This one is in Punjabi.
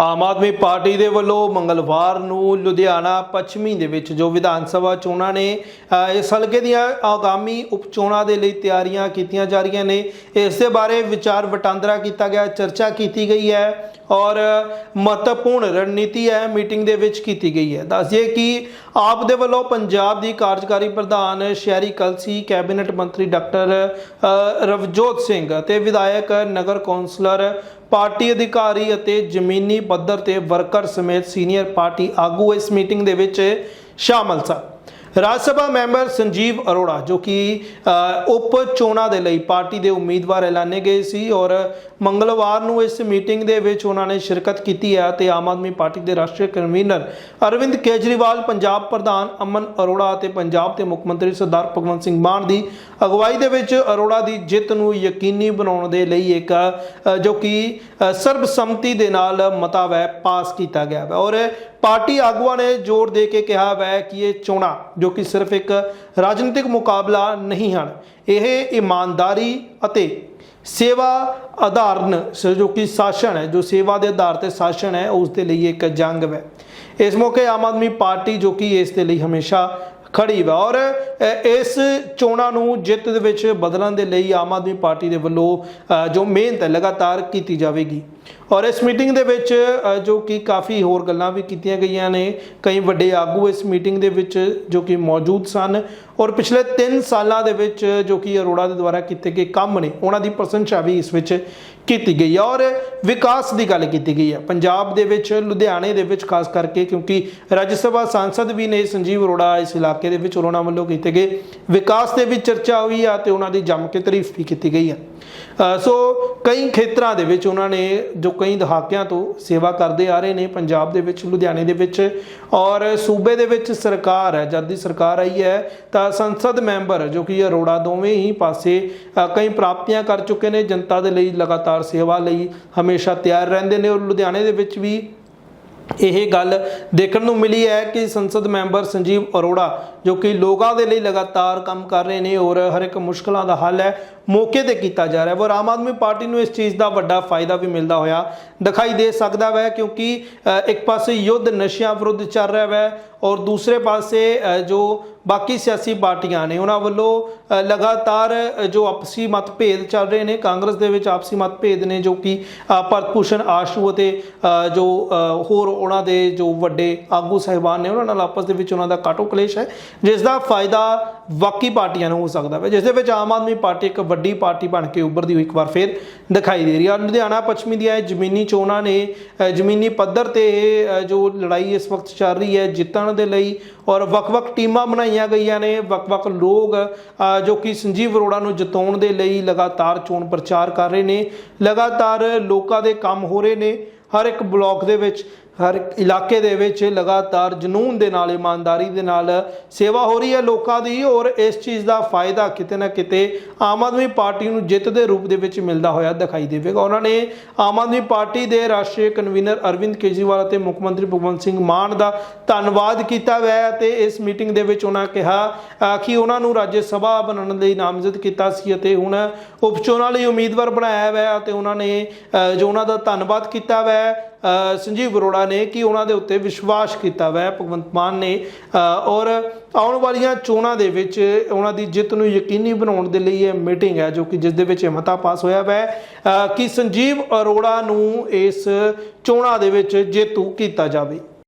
ਆਮ ਆਦਮੀ ਪਾਰਟੀ ਦੇ ਵੱਲੋਂ ਮੰਗਲਵਾਰ ਨੂੰ ਲੁਧਿਆਣਾ ਪੱਛਮੀ ਦੇ ਵਿੱਚ ਜੋ ਵਿਧਾਨ ਸਭਾ ਚੋਣਾਂ ਨੇ ਇਸ ਹਲਕੇ ਦੀਆਂ ਆਗਾਮੀ ਉਪ ਚੋਣਾਂ ਦੇ ਲਈ ਤਿਆਰੀਆਂ ਕੀਤੀਆਂ ਜਾ ਰਹੀਆਂ ਨੇ। ਇਸ ਦੇ ਬਾਰੇ ਵਿਚਾਰ ਵਟਾਂਦਰਾ ਕੀਤਾ ਗਿਆ, ਚਰਚਾ ਕੀਤੀ ਗਈ ਹੈ ਔਰ ਮਹੱਤਵਪੂਰਨ ਰਣਨੀਤੀ ਹੈ, ਮੀਟਿੰਗ ਦੇ ਵਿੱਚ ਕੀਤੀ ਗਈ ਹੈ। ਦੱਸਈਏ ਕਿ ਆਪ ਦੇ ਵੱਲੋਂ ਪੰਜਾਬ ਦੀ ਕਾਰਜਕਾਰੀ ਪ੍ਰਧਾਨ ਸ਼ਹਿਰੀ ਕਲਸੀ, ਕੈਬਨਿਟ ਮੰਤਰੀ ਡਾਕਟਰ ਰਵਜੋਤ ਸਿੰਘ ਅਤੇ ਵਿਧਾਇਕ ਨਗਰ ਕੌਂਸਲਰ ਪਾਰਟੀ ਅਧਿਕਾਰੀ ਅਤੇ ਜ਼ਮੀਨੀ ਪੱਧਰ ਤੇ ਵਰਕਰ ਸਮੇਤ ਸੀਨੀਅਰ ਪਾਰਟੀ ਆਗੂ ਇਸ ਮੀਟਿੰਗ ਦੇ ਵਿੱਚ ਸ਼ਾਮਲ ਸਨ। ਰਾਜ ਸਭਾ ਮੈਂਬਰ ਸੰਜੀਵ ਅਰੋੜਾ, ਜੋ ਕਿ ਉਪ ਚੋਣਾਂ ਦੇ ਲਈ ਪਾਰਟੀ ਦੇ ਉਮੀਦਵਾਰ ਐਲਾਨੇ ਗਏ ਸੀ ਔਰ ਮੰਗਲਵਾਰ ਨੂੰ ਇਸ ਮੀਟਿੰਗ ਦੇ ਵਿੱਚ ਉਹਨਾਂ ਨੇ ਸ਼ਿਰਕਤ ਕੀਤੀ ਹੈ ਤੇ ਆਮ ਆਦਮੀ ਪਾਰਟੀ ਦੇ ਰਾਸ਼ਟਰੀ ਕਨਵੀਨਰ ਅਰਵਿੰਦ ਕੇਜਰੀਵਾਲ, ਪੰਜਾਬ ਪ੍ਰਧਾਨ ਅਮਨ ਅਰੋੜਾ ਅਤੇ ਪੰਜਾਬ ਦੇ ਮੁੱਖ ਮੰਤਰੀ ਸਰਦਾਰ ਭਗਵੰਤ ਸਿੰਘ ਮਾਨ ਦੀ ਅਗਵਾਈ ਦੇ ਵਿੱਚ ਅਰੋੜਾ ਦੀ ਜਿੱਤ ਨੂੰ ਯਕੀਨੀ ਬਣਾਉਣ ਦੇ ਲਈ ਇੱਕ ਜੋ ਕਿ ਸਰਬਸੰਮਤੀ ਦੇ ਨਾਲ ਮਤਾ ਵੈ ਪਾਸ ਕੀਤਾ ਗਿਆ ਹੈ ਔਰ ਪਾਰਟੀ ਆਗੂਆਂ ਨੇ ਜ਼ੋਰ ਦੇ ਕੇ ਕਿਹਾ ਵੈ ਕਿ ਇਹ ਚੋਣਾਂ, ਜੋ ਕਿ ਸਿਰਫ ਇੱਕ ਰਾਜਨੀਤਿਕ ਮੁਕਾਬਲਾ ਨਹੀਂ ਹਨ, ਇਹ ਇਮਾਨਦਾਰੀ ਅਤੇ ਸੇਵਾ ਆਧਾਰਨ ਸ- ਜੋ ਕਿ ਸ਼ਾਸਨ ਹੈ, ਜੋ ਸੇਵਾ ਦੇ ਆਧਾਰ ਤੇ ਸ਼ਾਸਨ ਹੈ, ਉਸ ਦੇ ਲਈ ਇੱਕ ਜੰਗ ਹੈ ਇਸ ਮੌਕੇ ਆਮ ਆਦਮੀ ਪਾਰਟੀ, ਜੋ ਕਿ ਇਸ ਦੇ ਲਈ ਹਮੇਸ਼ਾ ਖੜੀ ਵਾ। ਔਰ ਇਸ ਚੋਣਾਂ ਨੂੰ ਜਿੱਤ ਦੇ ਵਿੱਚ ਬਦਲਣ ਦੇ ਲਈ ਆਮ ਆਦਮੀ ਪਾਰਟੀ ਦੇ ਵੱਲੋਂ ਜੋ ਮਿਹਨਤ ਹੈ, ਲਗਾਤਾਰ ਕੀਤੀ ਜਾਵੇਗੀ। ਔਰ ਇਸ ਮੀਟਿੰਗ ਦੇ ਵਿੱਚ ਜੋ ਕਿ ਕਾਫੀ ਹੋਰ ਗੱਲਾਂ ਵੀ ਕੀਤੀਆਂ ਗਈਆਂ ਨੇ, ਕਈ ਵੱਡੇ ਆਗੂ ਇਸ ਮੀਟਿੰਗ ਦੇ ਵਿੱਚ ਜੋ ਕਿ ਮੌਜੂਦ ਸਨ ਔਰ ਪਿਛਲੇ 3 ਸਾਲਾਂ ਦੇ ਵਿੱਚ ਜੋ ਕਿ ਅਰੋੜਾ ਦੇ ਦੁਆਰਾ ਕੀਤੇ ਗਏ ਕੰਮ ਨੇ, ਉਹਨਾਂ ਦੀ ਪ੍ਰਸ਼ੰਸਾ ਵੀ ਇਸ ਵਿੱਚ ਕੀਤੀ ਗਈ ਹੈ ਔਰ ਵਿਕਾਸ ਦੀ ਗੱਲ ਕੀਤੀ ਗਈ ਹੈ। ਪੰਜਾਬ ਦੇ ਵਿੱਚ, ਲੁਧਿਆਣੇ ਦੇ ਵਿੱਚ ਖਾਸ ਕਰਕੇ ਕਿਉਂਕਿ ਰਾਜ ਸਭਾ ਸਾਂਸਦ ਵੀ ਨੇ ਸੰਜੀਵ ਅਰੋੜਾ ਇਸ ਇਲਾਕੇ ਦੇ ਵਿੱਚ, ਉਹਨਾਂ ਵੱਲੋਂ ਕੀਤੇ ਗਏ ਵਿਕਾਸ ਦੇ ਵਿੱਚ ਚਰਚਾ ਹੋਈ ਆ ਤੇ ਉਹਨਾਂ ਦੀ ਜੰਮ ਕੇ ਤਾਰੀਫ ਵੀ ਕੀਤੀ ਗਈ ਹੈ ਸੋ ਕਈ ਖੇਤਰਾਂ ਦੇ ਵਿੱਚ ਉਹਨਾਂ ਨੇ ਜੋ ਕਈ ਦਹਾਕਿਆਂ ਤੋਂ ਸੇਵਾ ਕਰਦੇ ਆ ਰਹੇ ਨੇ, ਪੰਜਾਬ ਦੇ ਵਿੱਚ, ਲੁਧਿਆਣੇ ਦੇ ਵਿੱਚ ਔਰ ਸੂਬੇ ਦੇ ਵਿੱਚ ਸਰਕਾਰ ਹੈ, ਜਦ ਦੀ ਸਰਕਾਰ ਆਈ ਹੈ ਤਾਂ ਸੰਸਦ ਮੈਂਬਰ ਜੋ ਕਿ ਅਰੋੜਾ ਦੋਵੇਂ ਹੀ ਪਾਸੇ ਕਈ ਪ੍ਰਾਪਤੀਆਂ ਕਰ ਚੁੱਕੇ ਨੇ, ਜਨਤਾ ਦੇ ਲਈ ਲਗਾਤਾਰ ਸੇਵਾ ਲਈ ਹਮੇਸ਼ਾ ਤਿਆਰ ਰਹਿੰਦੇ ਨੇ ਔਰ ਲੁਧਿਆਣੇ ਦੇ ਵਿੱਚ ਵੀ ਇਹ ਗੱਲ ਦੇਖਣ ਨੂੰ ਮਿਲੀ ਹੈ ਕਿ ਸੰਸਦ ਮੈਂਬਰ ਸੰਜੀਵ ਅਰੋੜਾ, ਜੋ ਕਿ ਲੋਕਾਂ ਦੇ ਲਈ ਲਗਾਤਾਰ ਕੰਮ ਕਰ ਰਹੇ ਨੇ ਔਰ ਹਰ ਇੱਕ ਮੁਸ਼ਕਲਾਂ ਦਾ ਹੱਲ ਹੈ, ਮੌਕੇ ਤੇ ਕੀਤਾ ਜਾ ਰਿਹਾ ਹੈ। ਔਰ ਆਮ ਆਦਮੀ ਪਾਰਟੀ ਨੂੰ ਇਸ ਚੀਜ਼ ਦਾ ਵੱਡਾ ਫਾਇਦਾ ਵੀ ਮਿਲਦਾ ਹੋਇਆ ਦਿਖਾਈ ਦੇ ਸਕਦਾ ਹੈ ਕਿਉਂਕਿ ਇੱਕ ਪਾਸੇ ਯੁੱਧ ਨਸ਼ਿਆਂ ਵਿਰੁੱਧ ਚੱਲ ਰਿਹਾ ਹੈ ਔਰ ਦੂਸਰੇ ਪਾਸੇ ਜੋ ਬਾਕੀ ਸਿਆਸੀ ਪਾਰਟੀਆਂ ਨੇ ਉਹਨਾਂ ਵੱਲੋਂ ਲਗਾਤਾਰ ਜੋ ਆਪਸੀ ਮਤਭੇਦ ਚੱਲ ਰਹੇ ਨੇ, ਕਾਂਗਰਸ ਦੇ ਵਿੱਚ ਆਪਸੀ ਮਤਭੇਦ ਨੇ ਜੋ ਕਿ ਭਰਤ ਭੂਸ਼ਣ ਆਸ਼ੂ ਅਤੇ ਜੋ ਹੋਰ ਉਹਨਾਂ ਦੇ ਜੋ ਵੱਡੇ ਆਗੂ ਸਹਿਬਾਨ ਨੇ, ਉਹਨਾਂ ਨਾਲ ਆਪਸ ਦੇ ਵਿੱਚ ਉਹਨਾਂ ਦਾ ਕਾਟੋ ਕਲੇਸ਼ ਹੈ। ਜਿਸ ਦਾ ਫਾਇਦਾ ਬਾਕੀ ਪਾਰਟੀਆਂ ਨੂੰ ਹੋ ਸਕਦਾ ਹੈ ਜਿਸ ਦੇ ਵਿੱਚ ਆਮ ਆਦਮੀ ਪਾਰਟੀ ਇੱਕ ਵੱਡੀ ਪਾਰਟੀ ਬਣ ਕੇ ਉੱਭਰਦੀ ਹੋਈ ਇੱਕ ਵਾਰ ਫੇਰ ਦਿਖਾਈ ਦੇ ਰਹੀ ਹੈ ਲੁਧਿਆਣਾ, ਪੱਛਮੀ ਦੀਆਂ ਇਹ ਜ਼ਮੀਨੀ ਚੋਣਾਂ ਨੇ ਜ਼ਮੀਨੀ ਪੱਧਰ ਤੇ ਇਹ ਜੋ ਲੜਾਈ ਇਸ ਵਕਤ ਚੱਲ ਰਹੀ ਹੈ ਜਿੱਤਣ ਦੇ ਲਈ ਔਰ ਵੱਖ-ਵੱਖ ਟੀਮਾਂ ਬਣਾਈਆਂ ਗਈਆਂ ਨੇ, ਵੱਖ-ਵੱਖ ਲੋਕ ਜੋ ਕਿ ਸੰਜੀਵ ਅਰੋੜਾ ਨੂੰ ਜਿਤਾਉਣ ਦੇ ਲਈ ਲਗਾਤਾਰ ਚੋਣ ਪ੍ਰਚਾਰ ਕਰ ਰਹੇ ਨੇ, ਲਗਾਤਾਰ ਲੋਕਾਂ ਦੇ ਕੰਮ ਹੋ ਰਹੇ ਨੇ, ਹਰ ਇੱਕ ਬਲਾਕ ਦੇ ਵਿੱਚ ਹਰ ਇਲਾਕੇ ਦੇ ਵਿੱਚ ਲਗਾਤਾਰ ਜਨੂਨ ਦੇ ਨਾਲ, ਇਮਾਨਦਾਰੀ ਦੇ ਨਾਲ ਸੇਵਾ ਹੋ ਰਹੀ ਹੈ ਲੋਕਾਂ ਦੀ ਔਰ ਇਸ ਚੀਜ਼ ਦਾ ਫਾਇਦਾ ਕਿਤੇ ਨਾ ਕਿਤੇ ਆਮ ਆਦਮੀ ਪਾਰਟੀ ਨੂੰ ਜਿੱਤ ਦੇ ਰੂਪ ਦੇ ਵਿੱਚ ਮਿਲਦਾ ਹੋਇਆ ਦਿਖਾਈ ਦੇਵੇਗਾ। ਉਹਨਾਂ ਨੇ ਆਮ ਆਦਮੀ ਪਾਰਟੀ ਦੇ ਰਾਸ਼ਟਰੀ ਕਨਵੀਨਰ ਅਰਵਿੰਦ ਕੇਜਰੀਵਾਲ ਅਤੇ ਮੁੱਖ ਮੰਤਰੀ ਭਗਵੰਤ ਸਿੰਘ ਮਾਨ ਦਾ ਧੰਨਵਾਦ ਕੀਤਾ ਹੋਇਆ ਹੈ ਤੇ ਇਸ ਮੀਟਿੰਗ ਦੇ ਵਿੱਚ ਉਹਨਾਂ ਕਿਹਾ ਕਿ ਉਹਨਾਂ ਨੂੰ ਰਾਜ ਸਭਾ ਬਣਨ ਲਈ ਨਾਮਜ਼ਦ ਕੀਤਾ ਸੀ ਅਤੇ ਹੁਣ ਉਪ ਚੋਣਾਂ ਲਈ ਉਮੀਦਵਾਰ ਬਣਾਇਆ ਹੋਇਆ ਹੈ ਅਤੇ ਉਹਨਾਂ ਨੇ ਜੋ ਉਹਨਾਂ ਦਾ ਧੰਨਵਾਦ ਕੀਤਾ ਹੋਇਆ ਸੰਜੀਵ ਅਰੋੜਾ ਨੇ ਕਿ ਉਹਨਾਂ ਦੇ ਉੱਤੇ ਵਿਸ਼ਵਾਸ ਕੀਤਾ ਹੋਇਆ ਭਗਵੰਤ ਮਾਨ ਨੇ। ਔਰ ਆਉਣ ਵਾਲੀਆਂ ਚੋਣਾਂ ਦੇ ਵਿੱਚ ਉਹਨਾਂ ਦੀ ਜਿੱਤ ਨੂੰ ਯਕੀਨੀ ਬਣਾਉਣ ਦੇ ਲਈ ਇਹ ਮੀਟਿੰਗ ਹੈ, ਜੋ ਕਿ ਜਿਸ ਦੇ ਵਿੱਚ ਇਹ ਮਤਾ ਪਾਸ ਹੋਇਆ ਹੋਇਆ ਹੈ ਕਿ ਸੰਜੀਵ ਅਰੋੜਾ ਨੂੰ ਇਸ ਚੋਣਾਂ ਦੇ ਵਿੱਚ ਜੇਤੂ ਕੀਤਾ ਜਾਵੇ।